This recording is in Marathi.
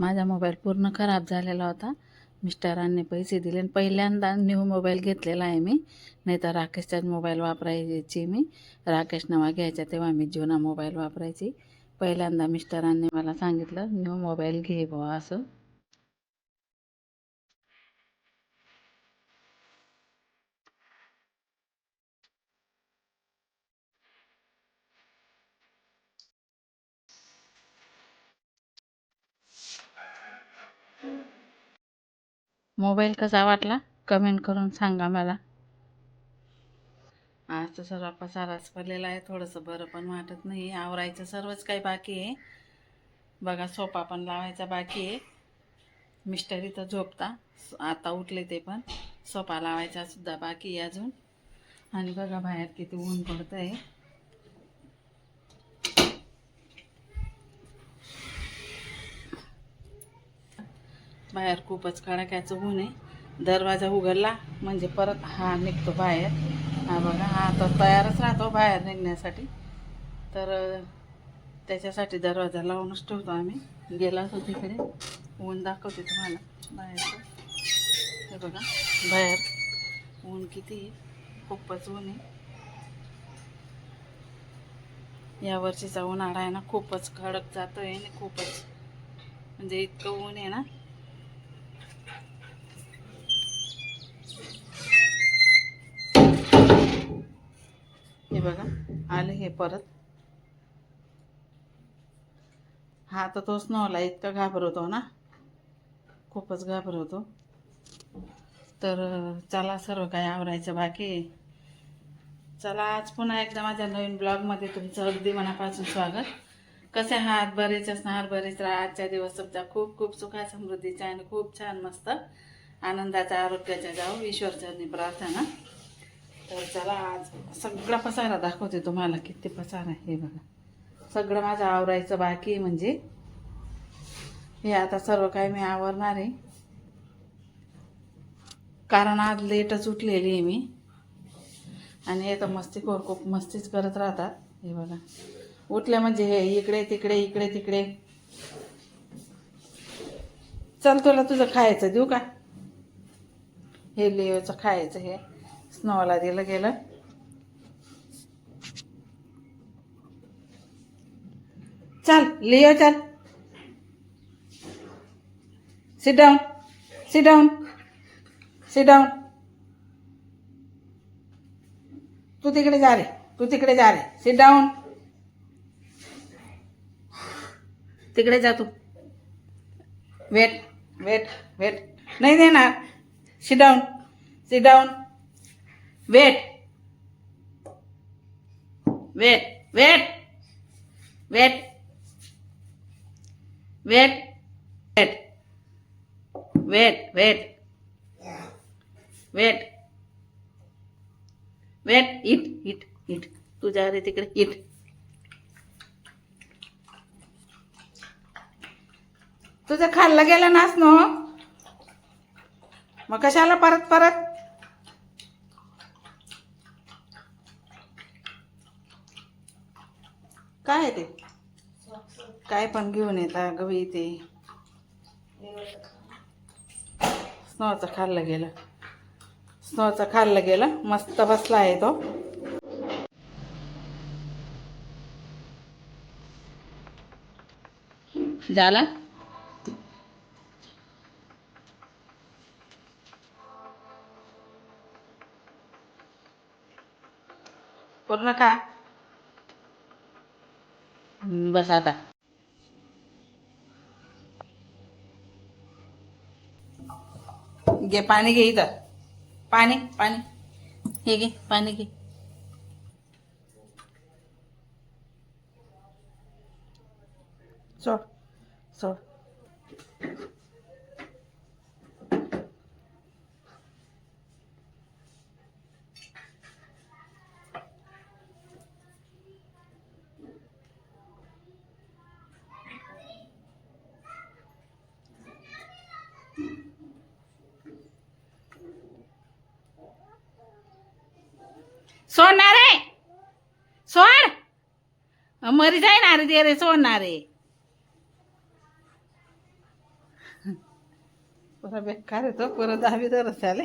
माझा मोबाईल पूर्ण खराब झालेला होता. मिस्टरांनी पैसे दिले आणि पहिल्यांदा न्यू मोबाईल घेतलेला आहे मी. नाही तर राकेशचाच मोबाईल वापरायची मी. राकेश नवा घ्यायचा तेव्हा मी जुना मोबाईल वापरायची. पहिल्यांदा मिस्टरांनी मला सांगितलं न्यू मोबाईल घे बुवा असं. मोबाईल कसा वाटला? कमेंट करून सांगा मला. आज तर सर्व पसाराच पडलेला आहे. थोडंसं बरं पण वाटत नाही. आवरायचं सर्वच काही बाकी आहे. बघा सोफा पण लावायचा बाकी आहे. मिस्टर इथं झोपता. आता उठले ते पण. सोफा लावायचा सुद्धा बाकी आहे अजून. आणि बघा बाहेर किती ऊन पडतं आहे बाहेर खूपच कडाक्याचं ऊन आहे. दरवाजा उघडला म्हणजे परत हा निघतो बाहेर. हा बघा हा तर तयारच राहतो बाहेर निघण्यासाठी. तर त्याच्यासाठी दरवाजा लावूनच ठेवतो आम्ही. गेला असतो तिकडे. ऊन दाखवते तुम्हाला. बाहेरचं हे बघा बाहेर. ऊन किती खूपच ऊन आहे. या वर्षीचा उन्हाळा आहे ना खूपच कडक आहे आणि खूपच म्हणजे इतकं ऊन आहे ना. हे बघा आले हे परत. हा तर तोच नवला इतका घाबरवतो ना. खूपच घाबरवतो. तर चला सर्व काय आवरायचं बाकी चला आज पुन्हा एकदा माझ्या नवीन ब्लॉगमध्ये तुमचं अगदी मनापासून स्वागत. कसे आहात? बरेच असणार बरेच राहा आजच्या दिवस तुमचा खूप खूप सुखा समृद्धीचा आणि खूप छान मस्त आनंदाचा आरोग्याच्या जाऊ ईश्वरचरणी प्रार्थना. तर चला आज सगळा पसारा दाखवते तुम्हाला किती पसारा हे बघा. सगळं माझं आवरायचं बाकी आहे म्हणजे. हे आता सर्व काही मी आवरणार आहे. कारण आज लेटच उठलेली आहे मी. आणि हे तर मस्ती खोर खूप मस्तीच करत राहतात. हे बघा. उठले म्हणजे हे इकडे तिकडे इकडे तिकडे. चल तुला तुझं खायचं देऊ का? हे लेवचं खायचं हे. स्नोला दिलं गेलं. चल लिओ चल. Sit down sit down sit down. तू तिकडे जा रे तू तिकडे जा रे. सिट डाऊन तिकडे जा तू. वेट वेट वेट नाही देणार. Sit down sit down wait. Wait wait. Wait. Wait. Wait. Wait wait. Wait. Wait. Eat eat eat. तू जा रे तिकडे. इट. तुझं खाल्लं गेलं नास न हो? मग कशाला परत परत? काय आहे ते? काय पण घेऊन येता गवी ते. स्नोचा खाल्लं गेलं. स्नोचा खाल्लं गेलं. मस्त बसला आहे तो. झाला? पूर्ण का बस आता पानी पाणी घे इथं पानी। पाणी हे घे पाणी घे सोड सोड। સોનારે? સોણ? મરી જાય નારે ત્યારે સોનારે. પૂરા બેકાર તો પૂરો દાવી તો ચાલે